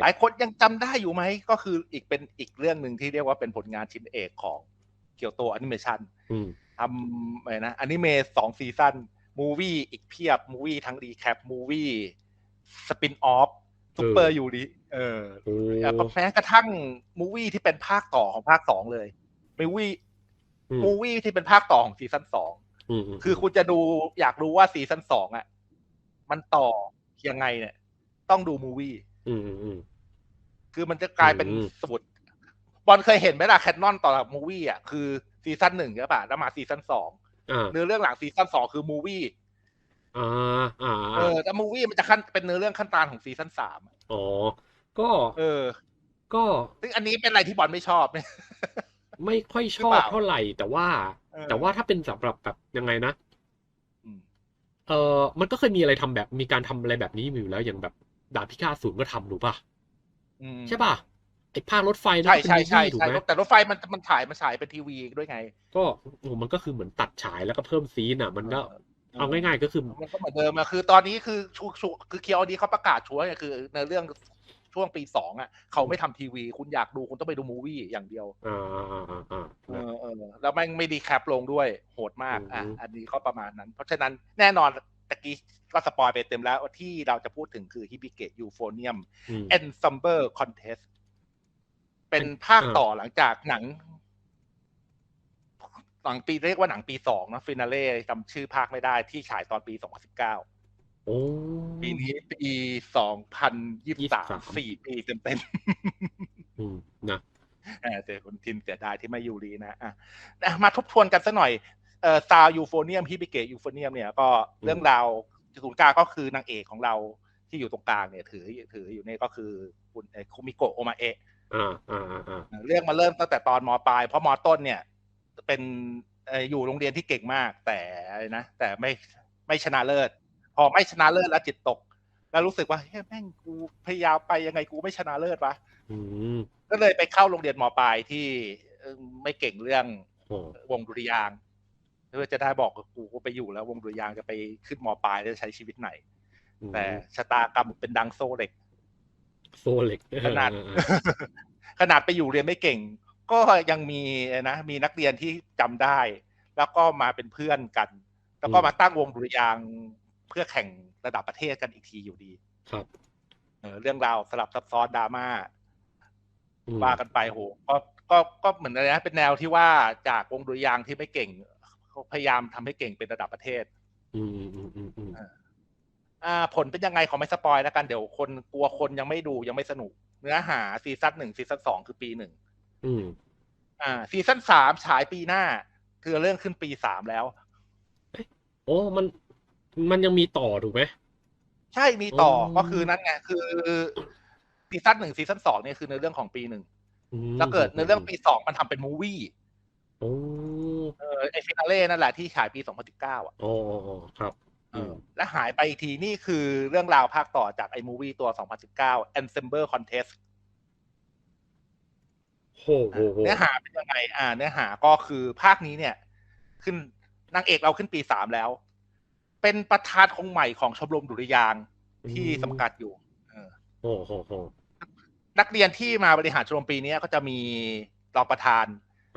หลายคนยังจำได้อยู่ไหม ก็คืออีกเป็นอีกเรื่องหนึ่งที่เรียกว่าเป็นผลงานชิ้นเอกของเกียวโตแอนิเมชันอืมทำอะไรนะอนิเมะสองซีซั่นมูวี่อีกเพียบมูวี่ทั้งรีแคปมูวี่สปินออฟซูเปอร์ยูริเออโอ้แล้วก็แม้กระทั่งมูวี่ที่เป็นภาคต่อของภาคสองเลยมูวี่อืมมูวี่ที่เป็นภาคต่อของซีซั่นสองอืมมคือคุณจะดูอยากรู้ว่าซีซั่นสองอะ มันต่อยังไงเนี่ย ต้องดูมูวี่อืมอืมอืม คือมันจะกลายเป็นอืมสมุดบอลเคยเห็นไหมล่ะแคนนอนต่อมูวี่อะคือซีซั่นหนึ่งใช่ป่ะแล้วมาซีซั่นสองอ่าเนื้อเรื่องหลังซีซั่นสองคือมูวี่อ่าอ่าเออแต่มูวี่มันจะขั้นเป็นเนื้อเรื่องขั้นตอนของซีซั่นสามอ๋อ ก็ เออ ก็ซึ่งอันนี้เป็นอะไรที่บอลไม่ชอบเนี่ยไม่ค่อยชหรืออเปบล่าเท่าไหร่แต่ว่าเออแต่ว่าถ้าเป็นสำหรับแบบยังไงนะอืมเออมันก็เคยมีอะไรทำแบบมีการทำอะไรแบบนี้อยู่แล้วอย่างแบบดาบพิฆาตศูนย์ก็ทำถูกป่ะอืม ใช่ป่ะไอ้ภาครถไฟนั่ใช่นก็เป็นใช่มูใช่วี่ถูกใช่ไหมแต่รถไฟมันมันฉายมันฉายเป็นทีวีด้วยไง ก็โอ้มันก็คือเหมือนตัดฉายแล้วก็เพิ่มซีนอะ มันก็เอาง่ายๆก็คือมันก็เหมือนเดิมอะคือตอนนี้คือชูชูคือเคียวดีเขาประกาศชัวร์ไงคือในเรื่องช่วงปีสองอะเขาไม่ทำทีวี คุณอยากดูคุณต้องไปดูมูวี่อย่างเดียวอ่าอ่าอ่าอ่าเออเออแล้วแม่งไม่ดีแคปลงด้วยโหดมากอะอืมอันนี้ก็ประมาณนั้น เพราะฉะนั้นแน่นอน ตะกี้ก็สปอยไปเต็มแล้วว่าที่เราจะพูดถึงคือฮิบิเกะยูโฟเนียมอืม Ensemble Contest เป็นภาคต่อหลังจากหนัง หลังปีเรียกว่าหนังปีสองนะฟินาเล่จำชื่อภาคไม่ได้ที่ฉายตอนปี2019โอ้ปีนี้ปี2023 23สี่ปีเต็มอืมนะๆเออเจอคุณทินเสียดายที่ไม่ยูรีนะอะอะมาทบทวนกันสักหน่อย เอ่อซาวยูโฟเนียมฮิบิเกะยูโฟเนียมเนี่ยก็เรื่องราวศูนย์กลางก็คือนางเอกของเราที่อยู่ตรงกลางเนี่ย ถือถืออยู่เนี่ยก็คือคุณเอ่อคุมิโกะโอมาเอะอ่าอ่าอ่าอ่าเรื่องมาเริ่มตั้งแต่ตอนมปลายเพราะมต้นเนี่ยเป็นเอ่ออยู่โรงเรียนที่เก่งมาก แต่อะไรนะแต่ไม่ไม่ชนะเลิศ พอไม่ชนะเลิศแล้วจิตตก แล้วรู้สึกว่าเฮ้ยแม่งกูพยายามไปยังไงกูไม่ชนะเลิศวะอืมก็เลยไปเข้าโรงเรียนมปลายที่เอ่อไม่เก่งเรื่องโอ้วงดุริยางค์ เพื่อจะได้บอกกับกูกูไปอยู่แล้ว วงดุริยางค์จะไปขึ้นมปลายแล้วจะใช้ชีวิตไหน แต่ชะตากรรมเป็นดังโซ่เหล็ก โซเล็กขนาดเออเออขนาดไปอยู่เรียนไม่เก่ง ก็ยังมีนะมีนักเรียนที่จำได้ แล้วก็มาเป็นเพื่อนกัน แล้วก็มาตั้งวงดุริยางค์เพื่อแข่งระดับประเทศกันอีกทีอยู่ดี ครับเออเรื่องราวสลับซับซ้อนดราม่าอืมว่ากันไปโหก็ก็ก็เหมือนอะไรนะเป็นแนวที่ว่าจากวงดุริยางค์ที่ไม่เก่งเขา พยายามทำให้เก่งเป็นระดับประเทศอืมอืมอืมอืมอืมอ่า ผลเป็นยังไงขอไม่สปอยแล้วกันเดี๋ยวคนกลัวคนยังไม่ดูยังไม่สนุก เนื้อหาซีซั่นหนึ่งซีซั่นสองคือปีหนึ่งอืม อ่า ซีซั่นสามฉายปีหน้า คือเรื่องขึ้นปีสามแล้วโอ้มันมันยังมีต่อถูกไหมใช่มีต่ออมก็คือนั่นไงคือซีซั่นหนึ่งซีซั่นสองเนี่ยคือในเรื่องของปีหนึ่งอืมแล้วเกิดในเรื่องปีสองมันทำเป็นมูวี่ โอ้เออไอฟินาเล่นั่นแหละที่ฉายปีสองพันสิบเก้าอะโอ้โอ้โอ้ครับเออและหายไปอีกทีนี่คือเรื่องราวภาคต่อจากไอ้มูวี่ตัว 2019 Ensemble Contest โหโหโหเนื้อหาเป็นยังไง อ่า เนื้อหาก็คือภาคนี้เนี่ย ขึ้นนางเอกเราขึ้นปีสามแล้ว เป็นประธานองค์ใหม่ของชมรมดุริยางค์ที่สังกัดอยู่เออโอ้โหโหนักเรียนที่มาบริหารชมรมปีนี้ก็จะมีรองประธานา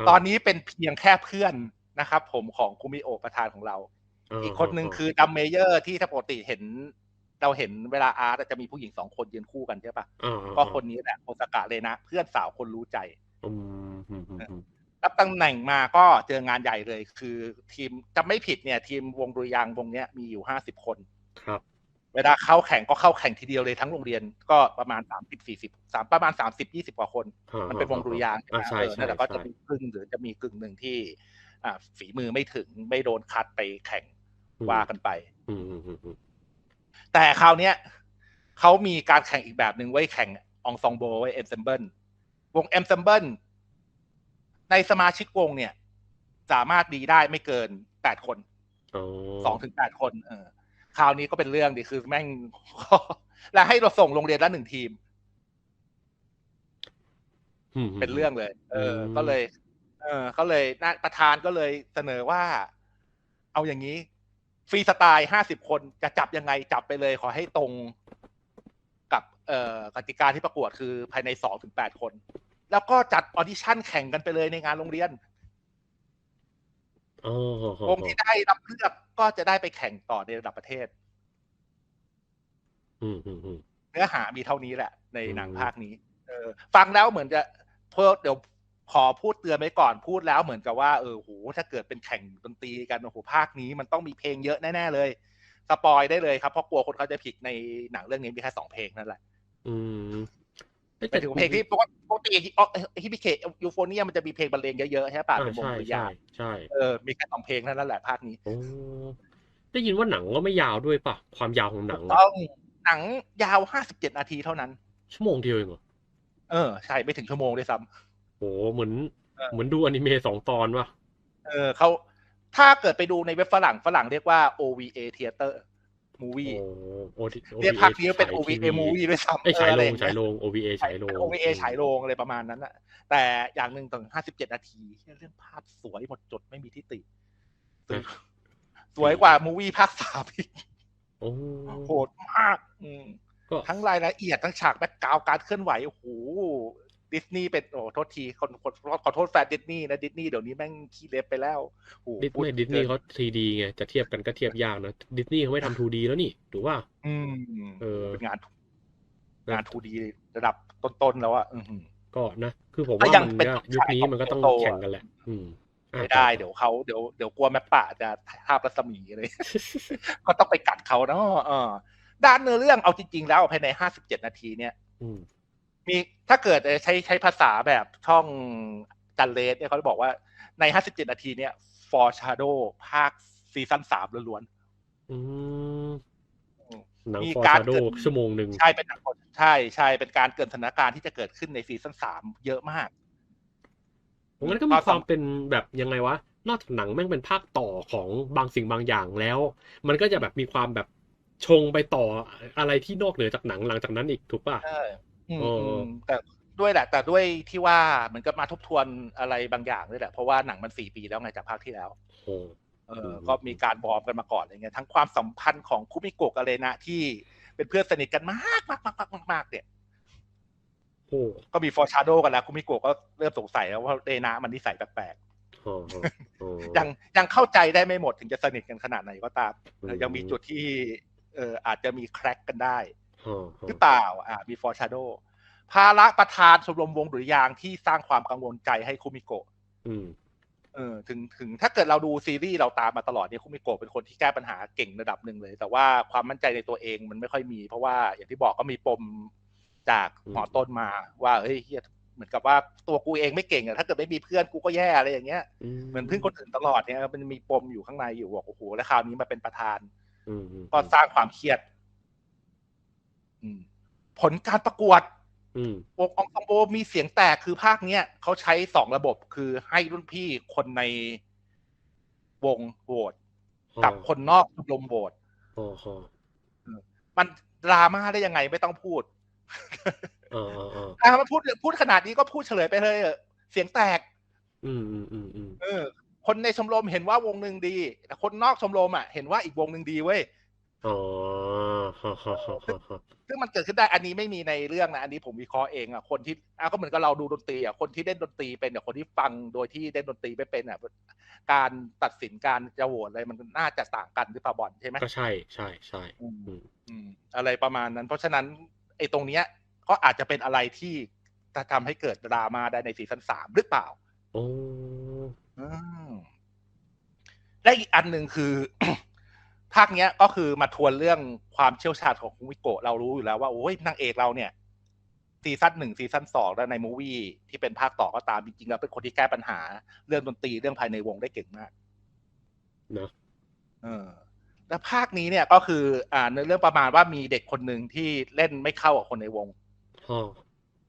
ตอนนี้เป็นเพียงแค่เพื่อนนะครับ ผมของคุมิโอะประธานของเราาอีกคนหนึ่งคือดัมเมเยอร์ที่ถ้าปกติเห็น เราเห็นเวลาอาร์ตจะมีผู้หญิงสองคนยืนคู่กันใช่ปะอ่าอ่าก็คนนี้แหละโอซากะเลยนะ เพื่อนสาวคนรู้ใจอืมอืมอืมอืมรับตำแหน่งมาก็เจองานใหญ่เลย คือทีมจะไม่ผิดเนี่ย ทีมวงดุริยางค์วงเนี้ยมีอยู่ห้าสิบคน ครับ เวลาเข้าแข่งก็เข้าแข่งทีเดียวเลยทั้งโรงเรียนก็ประมาณสามสิบสี่สิบสามประมาณสามสิบยี่สิบกว่าคนอ่ามันเป็นวงดุริยางค์ใช่ไหมอ่าใช่เออใช่นั่นแหละก็จะใช่มีกึ่งหรือจะมีกึ่งหนึ่งที่อ่าฝีมือไม่ถึงไม่โดนคัดไปแข่งว่ากันไปอืมอืมอืมอืมแต่คราวเนี้ยเขามีการแข่งอีกแบบหนึ่งไว้แข่งองซองโบไว้เอ็มเซมเบิลวงเอ็มเซมเบิลในสมาชิกวงเนี่ย สามารถดีได้ไม่เกินแปดคนอ๋อสองถึงแปดคน เออ คราวนี้ก็เป็นเรื่องดิคือแม่ง แล้วให้เราส่งโรงเรียนละหนึ่งทีมอืมเป็นเรื่องเลย เอออืมก็เลย เออก็เลยนะประธานก็เลยเสนอว่า เอาอย่างนี้ ฟรีสไตล์ห้าสิบคนจะจับยังไงจับไปเลย ขอให้ตรงกับเอ่อกติกาที่ประกวดคือภายในสองถึงแปดคน แล้วก็จัดออดิชั่นแข่งกันไปเลยในงานโรงเรียน อ๋อวงที่ได้รับเลือกก็จะได้ไปแข่งต่อในระดับประเทศอืมอืมอืมเนื้อหามีเท่านี้แหละ ในหนังอืมภาคนี้ เออ ฟังแล้วเหมือนจะเพิ่เดี๋ยวขอพูดเตือนไว้ก่อนพูดแล้วเหมือนกับว่าเออโหถ้าเกิดเป็นแข่งดนตรีกันโอ้โหภาคนี้มันต้องมีเพลงเยอะแน่ๆเลยสปอยได้เลยครับเพราะกลัวคนเขาจะผิดในหนังเรื่องนี้มีแค่สองเพลงนั่นแหละ อืมเอ้ย ไปถึงเพลงที่ปกติปกติฮิบิเคยูโฟเนียมันจะมีเพลงบรรเลงเยอะๆใช่ป่ะอ่าเป็นวงใช่ดุริใช่ยางค์ใช่เออมีแค่สองเพลงเท่านั้นแหละภาคนี้โอ้ได้ยินว่าหนังก็ไม่ยาวด้วยป่ะ ความยาวของหนังต้องหนังยาวห้าสิบเจ็ดนาทีเท่านั้น ชั่วโมงเดียวเองเหรอเออใช่ไม่ถึงชั่วโมงด้วยซ้ำโหเหมือนเออเหมือนดูอนิเมะสองตอนว่ะเออเขาถ้าเกิดไปดูในเว็บฝรั่งฝรั่งเรียกว่า OVA Theater Movie โอ้โอทีเรียกภาคนี้ว่าเป็น OVA Movie ด้วยซ้ำไอ้ยฉายเออโรอะไรองย่างฉายเงี้ยโรง OVA ฉายโรงเป็น OVA ฉายโรงอะไรประมาณนั้นอะแต่อย่างหนึ่งต่งห้าสิบเจ็ดนาทีเรื่องภาพสวยหมดจดไม่มีที่ติ สวยสวยกว่ามูวี่ภาคสามอีกโอ้โหดมากอืมก็ทั้งรายละเอียดทั้งฉากแบ็กกราวการเคลื่อนไหวโอ้โห ดิสนีย์เป็นโอ้โทษทีคนคนขอโทษแฟนดิสนีย์นะดิสนีย์เดี๋ยวนี้แม่งขี้เล็บไปแล้วโอ้โหดิสพูไม่ดิสนีย์เกิเขา 3D ไงจะเทียบกันก็เทียบยากนะดิสนีย์เขาไม่ทำ 2D แล้วนี่ถูกป่ะอืมเออเป็นงานงาน 2D ระดับต้นๆแล้วอะอือหือก็นะ คือผมก็ว่ายังมันเป็นก็ยุคนี้มันก็ต้องโตอะแข่งกันแหละ อืมอะไม่ได้เดี๋ยวเขาเดี๋ยวเดี๋ยวกลัวแม่ป่าจะภาพรัศมีอะไรก็ต้องไปกัดเขาเนาะเออด้านเนื้อเรื่องเอาจริงๆแล้วภายในห้าสิบเจ็ดนาทีเนี่ยอื มมีถ้าเกิดใช้ใช้ภาษาแบบช่องจันเลสเนี่ยเขาจะบอกว่าในห้าสิบเจ็ดนาทีเนี่ย For Shadow ภาคซีซั่นสามล้วนอืมอืมหนังมีฟอร์การชาโดเกิดชั่วโมงหนึ่งๆใช่เป็นหนังใช่ใช่เป็นการเกิดสถานการณ์ที่จะเกิดขึ้นในซีซั่นสามเยอะมากผมงั้นก็มีความเป็นแบบยังไงวะ นอกจากหนังแม่งเป็นภาคต่อของบางสิ่งบางอย่างแล้ว มันก็จะแบบมีความแบบชงไปต่ออะไรที่นอกเหนือจากหนังหลังจากนั้นอีกถูกป่ะ ใช่อืมเอออืมแต่ด้วยแหละ แต่ด้วยที่ว่าเหมือนกับมาทบทวนอะไรบางอย่างด้วยแหละ เพราะว่าหนังมันสี่ปีแล้วไงจากภาคที่แล้วโอ้เอออืมก็มีการบอร์มกันมาก่อนอะไรเงี้ยทั้งความสัมพันธ์ของคุมิโกะกับเรนะที่เป็นเพื่อนสนิทกันมากมากมากมากมากมากเนี่ยโหก็มีฟอร์ชาโดกันแล้วคุมิโกะก็เริ่มสงสัยแล้วว่าเรนะมันนิสัยแปลกโอ้โหโอ้ๆยังยังเข้าใจได้ไม่หมดถึงจะสนิทกันขนาดไหนก็ตามเออยังมีจุดที่ เอออาจจะมีแครกกันได้โอ้โหหรือเปล่าอ่ามีฟอร์ชาโดภาระประธานชมรมวงดุริยางค์ที่สร้างความกังวลใจให้คุมิโกะอืมเออถึงถึงถ้าเกิดเราดูซีรีส์เราตามมาตลอดเนี่ยคุมิโกะเป็นคนที่แก้ปัญหาเก่งระดับหนึ่งเลย แต่ว่าความมั่นใจในตัวเองมันไม่ค่อยมี เพราะว่าอย่างที่บอกก็มีปมจากหมอต้นมาว่าเฮ้ยเฮียเหมือนกับว่าตัวกูเองไม่เก่งอะถ้าเกิดไม่มีเพื่อนกูก็แย่อะไรอย่างเงี้ยเหมือนเพื่อนคนอื่นตลอดเนี่ยมันมีปมอยู่ข้างในอยู่บอกโอ้โหแล้วคราวนี้มาเป็นประธานอืมอืมก็สร้างความเครียดอืม ผลการประกวดอืมวงอองตองโบมีเสียงแตกคือภาคเนี้ยเขาใช้สองระบบคือให้รุ่นพี่คนในวงโหวตกับคนนอกชมรมโหวตโอ้โหมันดราม่าได้ยังไงไม่ต้องพูดอ่าอ่าอ่าอะมันพูดพูดขนาดนี้ก็พูดเฉลยไปเลยเออเสียงแตก อืมอืมอืมอืมเออ คนในชมรมเห็นว่าวงหนึ่งดี แต่คนนอกชมรมอะ เห็นว่าอีกวงหนึ่งดีเว้ยอ๋อ ฮ่าฮ่าฮ่าฮ่าฮ่าซึ่งมันเกิดขึ้นได้อันนี้ไม่มีในเรื่องนะอันนี้ผมวิเคราะห์เองอะคนที่อะก็เหมือนกับเราดูดนตรีอะคนที่เล่นดนตรีเป็นกับคนที่ฟังโดยที่เล่นดนตรีไม่เป็นอะการตัดสินการจะโหวตอะไรมันน่าจะต่างกันหรือเปล่าบอลใช่ไหมก็ใช่ใช่ใช่อืมอืมอืมอะไรประมาณนั้น เพราะฉะนั้นไอ้ตรงเนี้ยก็อาจจะเป็นอะไรที่จะทำให้เกิดดราม่าได้ในซีซั่นสามหรือเปล่าโอ้อืมและอีกอันหนึ่งคือ ภาคเนี้ยก็คือมาทวนเรื่องความเชี่ยวชาญของคุมิโกะเรารู้อยู่แล้วว่าโอ้ยนางเอกเราเนี่ยซีซั่นหนึ่งซีซั่นสองแล้วในมูวี่ที่เป็นภาคต่อก็ตามจริงๆแล้วเป็นคนที่แก้ปัญหา เรื่องดนตรีเรื่องภายในวงได้เก่งมากเนอะเออแล้วภาคนี้เนี่ยก็คือ อ่าในเรื่องประมาณว่ามีเด็กคนหนึ่งที่เล่นไม่เข้ากับคนในวงฮ่า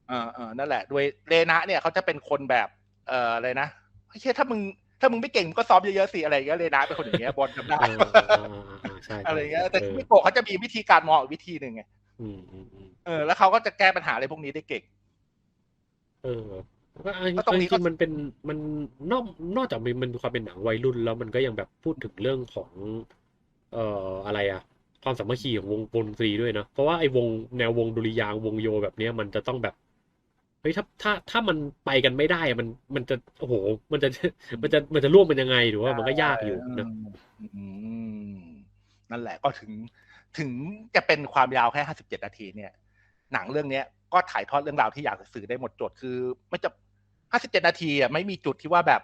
เออเออนั่นแหละ โดยเรนะเนี่ยเขาจะเป็นคนแบบ เอ่ออะไรนะเฮ้ยถ้ามึง ถ้ามึงไม่เก่งมึงก็ซ้อมเยอะๆสิอะไรอย่างเงี้ยเรนะเป็นคนอย่างเงี้ยบอลจำได้อ่าอ่าอ่าอ่าใช่อะไรเงี้ยแต่ออคุมิโกะเขาจะมีวิธีการมองอีกวิธีหนึ่งไงอืมอืมอืมเออ แล้วเขาก็จะแก้ปัญหาอะไรพวกนี้ได้เก่ง เออก็อันก็ตรงนี้จริงๆมันเป็นมันนอกนอกจากมันมันมีความเป็นหนังวัยรุ่น แล้วมันก็ยังแบบพูดถึงเรื่องของ เอ่ออะไรอะความสามัคคีของวงวงดนตรีด้วยนะเพราะว่าไอ้วงแนววงดุริยางค์วงโยแบบเนี้ยมันจะต้องแบบ เฮ้ยถ้าถ้าถ้ามันไปกันไม่ได้อะมันมันจะโอ้โห มันจะมันจะมันจะร่วมเป็นยังไงหรือว่ามันก็ยากอยู่นะอืมนั่นแหละก็ถึงถึงจะเป็นความยาวแค่ห้าสิบเจ็ดนาทีเนี่ย หนังเรื่องเนี้ย ก็ถ่ายทอดเรื่องราวที่อยากจะสื่อได้หมดจดคือไม่จะห้าสิบเจ็ดนาทีอะไม่มีจุดที่ว่าแบบ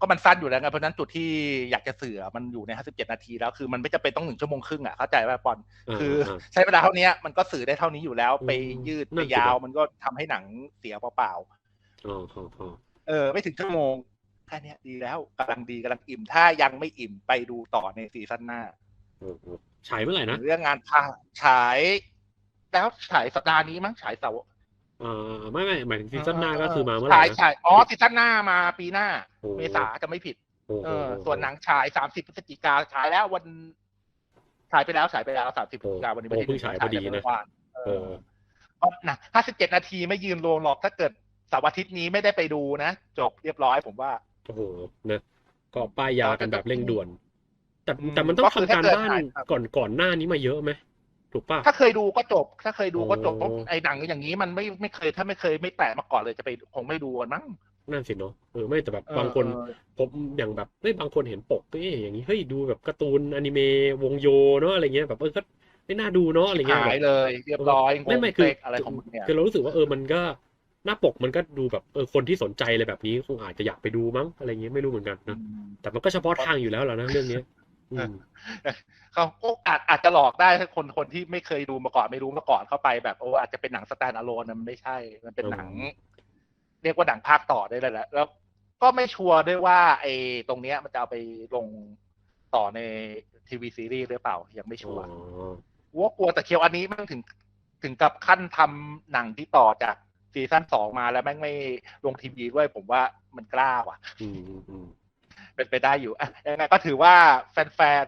ก็มันสั้นอยู่แล้วไงเพราะฉะนั้นจุดที่อยากจะสื่ออะมันอยู่ในห้าสิบเจ็ดนาทีแล้ว คือมันไม่จำเป็นต้องหนึ่งชั่วโมงครึ่งอะเข้าใจป่ะปอนอ่าคืออ่าใช้เวลาเท่านี้มันก็สื่อได้เท่านี้อยู่แล้ว ไปยืดนั่ไปนสิยาวครับมันก็ทำให้หนังเสียเปล่าอ๋ออ๋ออ๋อๆเออ ไม่ถึงชั่วโมงแค่เนี้ยดีแล้วกำลังดีกำลังอิ่ม ถ้ายังไม่อิ่มไปดูต่อในซีซั่นหน้าโอ้โหฉายเมื่อไหร่นะเรื่องงานพาฉาย แล้วฉายสัปดาห์นี้มั้งฉายเสาร์ อ่าไม่ไม่หมายถึงซีซั่นหน้าก็คือมาเมื่อไหร่ฉายนะฉายอ๋อซีซั่นหน้ามาปีหน้าโอ้เมษาจะไม่ผิดโอ้โหเออส่วนหนังฉายสามสิบพฤศจิกาฉายแล้ววันฉายไปแล้วฉายไปแล้วสามสิบพฤศจิกาวันนี้โอ้วันที่เพิ่งฉายพอดีไปนะเมื่อวานเอเอออเพราะนะห้าสิบเจ็ดนาทีไม่ยืนโรงหรอกถ้าเกิดเสาร์อาทิตย์นี้ไม่ได้ไปดูนะ จบเรียบร้อยผมว่าโอ้โหนะก็ป้ายยากันแบบเร่งด่วน แต่อืมแต่มันต้องก็คือทำการถ้าเกิดบ้านถ่ายครับก่อนก่อนหน้านี้มาเยอะไหม ถูกป่ะถ้าเคยดูก็จบ ถ้าเคยดูก็จบโอ้เพราะไอ้หนังอย่างนี้มันไม่ไม่เคย ถ้าไม่เคยไม่แตะมาก่อนเลยจะไปคงไม่ดูกันมั้งนั่นสิเนาะเออไม่แต่แบบเออบางคนเออผมอย่างแบบเฮ้ยบางคนเห็นปกเอ้ยอย่างนี้เฮ้ยดูแบบการ์ตูนอนิเมะวงโยเนาะอะไรเงี้ยแบบเออก็ไม่น่าดูเนาะอะไรเงี้ยหายแบบเลยเรียบร้อยไม่ไม่งงคือเป๊กอะไรของมึงเนี่ยคือเรารู้สึกว่าเออมันก็หน้าปกมันก็ดูแบบเออคนที่สนใจอะไรแบบนี้คงอาจจะอยากไปดูมั้งอะไรเงี้ยไม่รู้เหมือนกันนะแต่มันก็เฉพาะทางอยู่แล้วแหละนะเรื่องเนี้ยอืม เขาก็อาจอาจจะหลอกได้ถ้าคนคนที่ไม่เคยดูมาก่อนไม่รู้มาก่อนเข้าไปแบบโอ้อาจจะเป็นหนังสแตนด์อะโลนมันไม่ใช่ มันเป็นหนัง เรียกว่าหนังภาคต่อได้เลยแหละแล้วก็ไม่ชัวร์ด้วยว่าไอ้ตรงเนี้ยมันจะเอาไปลงต่อในทีวีซีรีส์หรือเปล่า ยังไม่ชัอ๋วอร์ว่ากลัวแต่เคียวอันนี้มันถึงถึงกับขั้นทำหนังที่ต่อจากซีซั่นสองมาแล้วแม่งไม่ลงทีวีด้วยผมว่ามันกล้าว่ะอืมอืมอืม เป็นไปได้อยู่อยังไงก็ถือว่าแฟน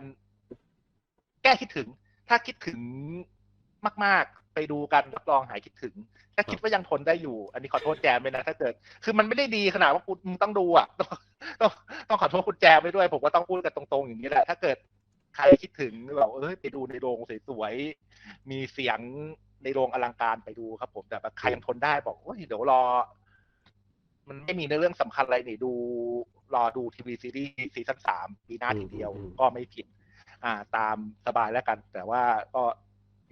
ๆ แก้คิดถึง ถ้าคิดถึงมาก ๆ ไปดูกันรับรองหายคิดถึง ถ้าคิดว่ายังทนได้อยู่ อันนี้ขอโทษแจมเลยนะ ถ้าเกิด คือมันไม่ได้ดีขนาดว่าคุณมึงต้องดูอะ ต้องต้องขอโทษคุณแจมไปด้วย ผมก็ต้องพูดกันตรงๆ อย่างนี้แหละ ถ้าเกิดใครคิดถึงแบบเออไปดูในโรงสวยๆ มีเสียงในโรงอลังการไปดูครับ ผม แต่ใครยังทนได้บอกโอ้ยเดี๋ยวรอ มันไม่มีในเรื่องสำคัญอะไรนี่ดู รอดูทีวีซีรีส์ซีซั่นสามปีหน้าทีเดียวก็ไม่ผิด อ่า ตามสบายแล้วกัน แต่ว่าก็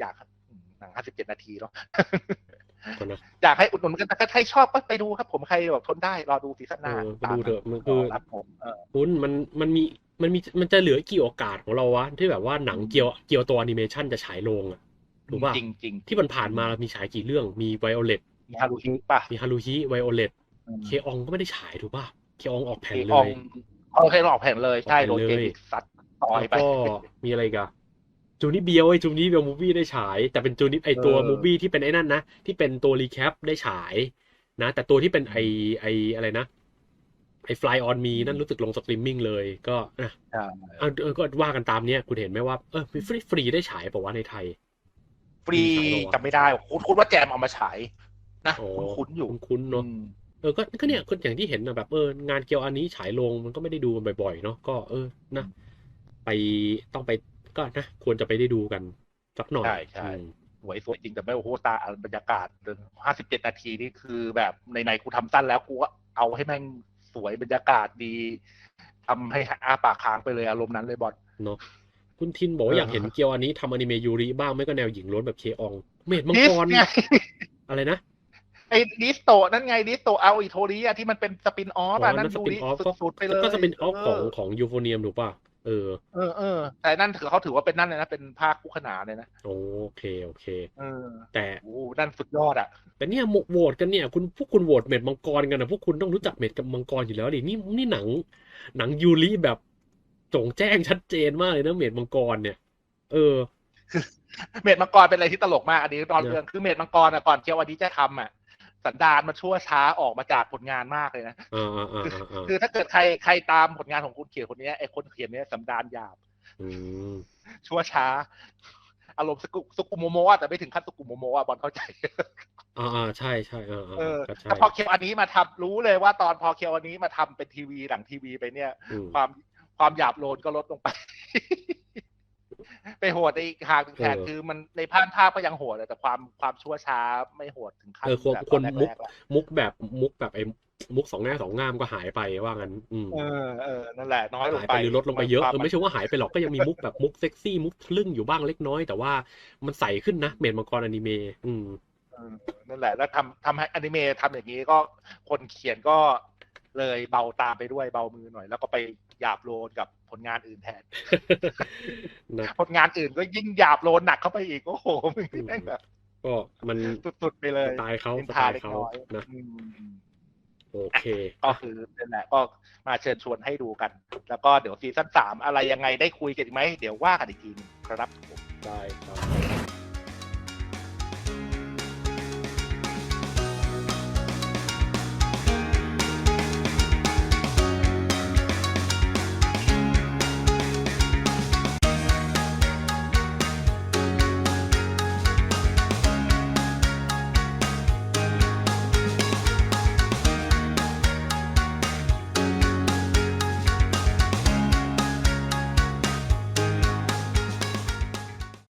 อยากหนังห้าสิบเจ็ดนาทีเนาะก็นะอยากให้อุดหนุนกันแต่ใครชอบก็ไปดูครับ ผมใครแบบทนได้รอดูซีซั่นหเอน้าอไปดูเถอะมันคือรับผมเออคุณมันมันมีมันมีมันจะเหลือกี่โอกาสของเราวะที่แบบว่าหนังเกียวเกียวตัวแอนิเมชันจะฉายโรงอะถูกป่ะจริงจริงที่มันผ่านมามีฉายกี่เรื่องมีไวโอเลตมีฮารุฮิป่ะมีฮารุฮิไวโอเลตอืมเคอองก็ไม่ได้ฉายถูกป่ะ เคอองออกแผ่นเคเลอองยเอาเคออกแผ่นเลยใช่อโดอกนแผ่นเจเลยมิกซัดต่อยแล้วไปก็มีอะไรอีกันจูนี่เบียวไอ้จูนี่เบียวมูฟี่ได้ฉาย แต่เป็นจูนี่ไอตัวเออมูฟี่ที่เป็นไอ้นั่นนะ ที่เป็นตัวรีแคปได้ฉาย นะ แต่ตัวที่เป็นไอไออะไรนะไอ Fly on Me นั่นรู้สึกลงสตรีมมิ่งเลยก็อะอ่าอะเออก็ว่ากันตามเนี้ยคุณเห็นไหมว่าเออฟรีฟรีได้ฉายเปล่าวะในไทย ฟรีมีฉายเหรอวะจำไม่ได้ คุณคุณว่าแจมเอามาฉายนะโอ้คุณคุ้นๆอยู่คุ้นๆเนาะอืม เออก็ก็เนี่ยก็อย่างที่เห็นนะแบบเอองานเกียวอันนี้ฉายลงมันก็ไม่ได้ดูกันบ่อยๆเนาะก็เออนะไปต้องไปก็นะควรจะไปได้ดูกันสักหน่อยใช่ใช่อืมสวยสวยจริงแต่ไม่โอ้โหตาบรรยากาศห้าสิบเจ็ดนาทีนี่คือแบบในในๆกูทำสั้นแล้วกูก็เอาให้แม่งสวยบรรยากาศดีทำให้อ้าปากค้างไปเลยอารมณ์นั้นเลยบอลเนาะคุณทินบอกว่าเอออยากเห็นเกียวอันนี้ทำอนิเมะยูริบ้างไม่ก็แนวหญิงล้วนแบบเคออง เมดมังดิสกรไงอะไรนะ ไอ้ดิสโตะนั่นไงดิสโตะเอาอิโทริอะที่มันเป็นสปินออฟอ๋ออะนั่นั่นนสดูปินดิออฟก็สุดๆไปเลย ก็สปินออฟของเของยูโฟเนียมถูกป่ะเออเออเออแต่นั่นถือเขาถือว่าเป็นนั่นเลยนะ เป็นภาคคู่ขนานเลยนะ โอเค โอเคเออแต่โอ้โหนั่นสุดยอดอะแต่เนี่ยโหวโหวตกันเนี่ย คุณพวกคุณโหวตเม็ดมังกรกันนะพวกคุณต้องรู้จักเม็ดกับมังกรอยู่แล้วดินี่นี่หนัง หนังยูริแบบจงแจ้งชัดเจนมากเลยนะเม็ดมังกรเนี่ย เออเมดมังกรเป็นอะไรที่ตลกมากอันนี้ตอนเนอะเรื่องคือเมดมังกรอะก่อนเกียววันนี้จะทำอะ สันดานมันชั่วช้าออกมาจากผลงานมากเลยนะอ่าอ่าอ่าอ่าอ่าคือถ้าเกิดใครใครตามผลงานของคุณเขียนคนเนี้ยไอ้คนเขียนเนี้ยสันดานหยาบอืมชั่วช้า อารมณ์สกุสกุโมโมะแต่ไม่ถึงขั้นสกุโมโมะอะบอลเข้าใจอ่าอ่าใช่ใช่อ่าอ่าเออก็ใช่แต่พอเคียวอันนี้มาทำรู้เลยว่าตอนพอเคียวอันนี้มาทำเป็นทีวีหลังทีวีไปเนี่ยอืมความความหยาบโลนก็ลดลงไป ไปโหดในอีกทางหนึ่งแทนเออคือมันในภาคภาพก็ยังโหดอะแต่ความความชั่วช้าไม่โหดถึงขั้นเออควรแบบควรตอนมุกแรกๆละมุกแบบมุกแบบไอ้มุกสองแง่สองงามก็หายไปว่างั้น อืมเออเออนั่นแหละน้อยลงหายไปไปหรือลดลงไปเยอะควาเออไม่ใช่ว่าหายไปหรอกก็ยังมีมุกแบบมุกเซ็กซี่มุกทะลึ่งอยู่บ้างเล็กน้อย แต่ว่ามันใสขึ้นนะเมดมังกรอนิเมะอืมเออนั่นแหละแล้วทำทำให้อนิเมะทำอย่างนี้ก็คนเขียนก็ เลยเบาตามไปด้วยเบามือหน่อย แล้วก็ไปหยาบโลนกับผลงานอื่นแทนนะผลงานอื่นก็ยิ่งหยาบโลนหนักเข้าไปอีก โอ้โหมึงนี่แม่งแบบก็มันสุดๆไปเลยสไตล์เขานินสทาไตล์เล็กเขาน้อยนะอืมโอเค ก็คือนั่นแหละก็มาเชิญชวนให้ดูกัน แล้วก็เดี๋ยวซีซั่นสามอะไรยังไงได้คุยกันอีกไหม เดี๋ยวว่ากันอีกทีหนึงครับผมได้ครับ